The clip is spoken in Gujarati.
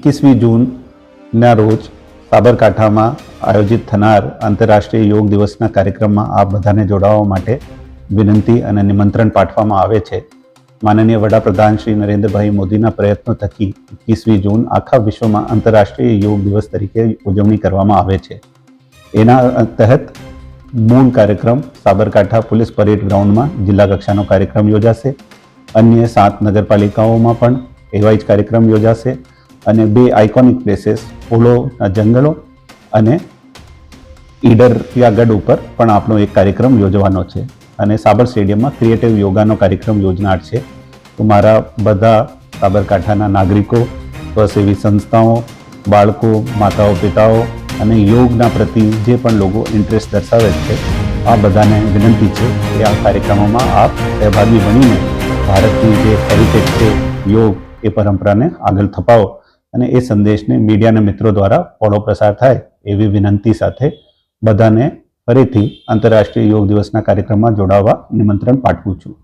એકવીસમી જૂનના રોજ સાબરકાંઠામાં આયોજિત થનાર આંતરરાષ્ટ્રીય યોગ દિવસના કાર્યક્રમમાં આપ બધાને જોડાવા માટે વિનંતી અને નિમંત્રણ પાઠવવામાં આવે છે. માનનીય વડાપ્રધાન શ્રી નરેન્દ્રભાઈ મોદીના પ્રયત્નો થકી એકવીસમી જૂન આખા વિશ્વમાં આંતરરાષ્ટ્રીય યોગ દિવસ તરીકે ઉજવણી કરવામાં આવે છે. એના તહેત મૂળ કાર્યક્રમ સાબરકાંઠા પોલીસ પરેડ ગ્રાઉન્ડમાં જિલ્લા કક્ષાનો કાર્યક્રમ યોજાશે. અન્ય સાત નગરપાલિકાઓમાં પણ એવા જ કાર્યક્રમ યોજાશે. અને બે આઇકોનિક પ્લેસીસ ઓલોના જંગલો અને ઈડરિયા ગઢ ઉપર પણ આપણો એક કાર્યક્રમ યોજવાનો છે. અને સાબર સ્ટેડિયમમાં ક્રિએટિવ યોગાનો કાર્યક્રમ યોજનાર છે. તો મારા બધા સાબરકાંઠાના નાગરિકો, સ્વસેવી સંસ્થાઓ, બાળકો, માતાઓ, પિતાઓ અને યોગના પ્રતિ જે પણ લોકો ઇન્ટરેસ્ટ દર્શાવે છે, આ બધાને વિનંતી છે કે આ કાર્યક્રમોમાં આપ સહભાગી બનીને ભારતની જે હેરિટેજ છે, યોગ એ પરંપરાને આગળ થપાવો અને એ સંદેશને મીડિયાના મિત્રો દ્વારા ફોલો પ્રસાર થાય એવી વિનંતી સાથે બધાને ફરીથી આંતરરાષ્ટ્રીય યોગ દિવસના કાર્યક્રમમાં જોડાવા નિમંત્રણ પાઠવું છું.